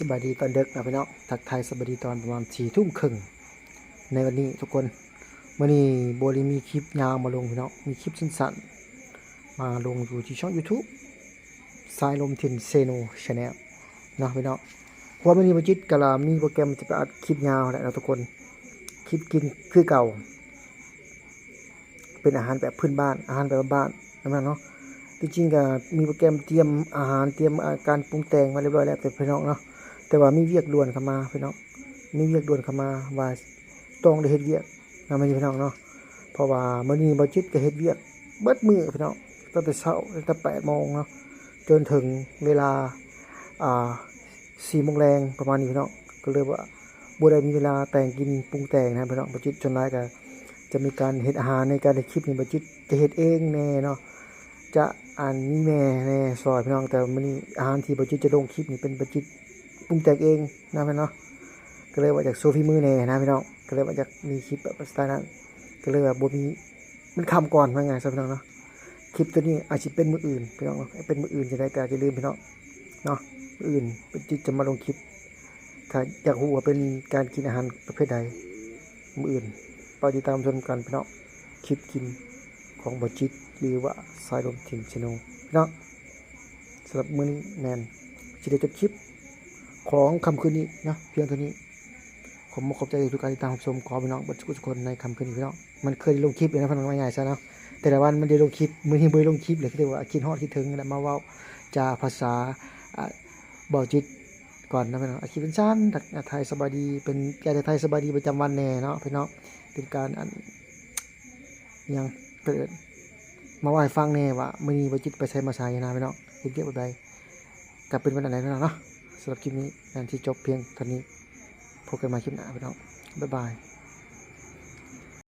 สบายดีตอนเด็กนะพี่น้องทักทายสบายดีตอนประมาณสี่ทุ่มครึ่งในวันนี้ทุกคนมื่อนี้โบลีมีคลิปยาวมาลงพี่น้องมีคลิปสั้นๆมาลงอยู่ที่ช่อง YouTube สายลมถิ่นเซโนชาแนลนะพี่น้องเพราะว่ามื่อนี้บัจิตกะลามีโปรแกรมจะไปอัดคลิปยาวแหละนะทุกคนคลิปกินคือเก่า เป็นอาหารแบบพื้นบ้านอาหารแบบบ้านนะเนาะจริงๆก็มีโปรแกรมเตรียมอาหารเตรียมการปรุงแต่งมาเรียบร้อยแล้วแต่พี่น้องเนาะ แต่ว่ามีเวียกด่วนเข้ามาพี่น้องมีเวียกด่วนเข้ามาว่าต้องได้เฮ็ดเวียกนะไม่ใช่พี่น้องเนาะเพราะว่ามื้อนี้บ่จิตก็เฮ็ดเวียกเบิดมื้อพี่น้องตั้งแต่เช้าตั้งแต่8โมงเนาะจนถึงเวลาอ่า4โมงแรงประมาณนี้พี่น้องก็เลยว่าบ่ได้มีเวลาแต่งกินปรุงแต่งนะพี่น้องบ่จิตจนหลายก็จะมีการเฮ็ดอาหารในการในคลิปนี้บ่จิตจะเฮ็ดเองแน่เนาะจะอ่านมีแม่แน่ซอยพี่น้องแต่มันนี่อาหารที่บัจิตจะลงคลิปนี่เป็นบัจิต ปรุงแต่งเองนะพี่น้องก็เลยว่าจากโซฟีมือแน่นะพี่น้องก็เลยว่าจากมีคลิปแบบสไตล์นั้นก็เลยว่าบ่มีมันคำก่อนว่าไงซะพี่น้องเนาะคลิปตัวนี้อาจจะเป็นมืออื่นพี่น้องเนาะเป็นมืออื่นจะได้ก็จะลืมพี่น้องเนาะมืออื่นจิตจะมาลงคลิปถ้าอยากรู้ว่าเป็นการกินอาหารประเภทใดมืออื่นไปติดตามชมกันพี่น้องคลิปกินของบอจิตหรือว่าสายลมถิ่นชโนพี่น้องสำหรับมือนี้แมนจะได้จบคลิป ของคำคืนนี้นะเพียงเท่านี้ ผมขอบใจทุกการติดตามชมขอพี่น้องบัดทุกคนในคำคืนนี้พี่น้องมันเคยลงคลิปเลยนะพนักงานใหญ่ซะนะแต่ละวันมันได้ลงคลิปมือที่มือลงคลิปเลยที่เรียกว่าคิดฮอดคิดถึงแล้วมาว่าจาภาษาอะบอจิตก่อนนะพี่น้องอาชีพเป็นชั้นทักไทยสบายดีเป็นแกไทยสบายดีประจำวันแน่เนาะพี่น้องเป็นการอันยังเกิดมาว่าให้ฟังแน่ว่ามือนี้บจิตไปใช้มาใช้นะพี่น้องเห็นเกี่ยวกับใดกลับเป็นวันไหนพี่น้องเนาะ สำหรับคลิปนี้งานที่จบเพียงเท่านี้พบกันใหม่คลิปหน้าพี่น้องบ๊ายบาย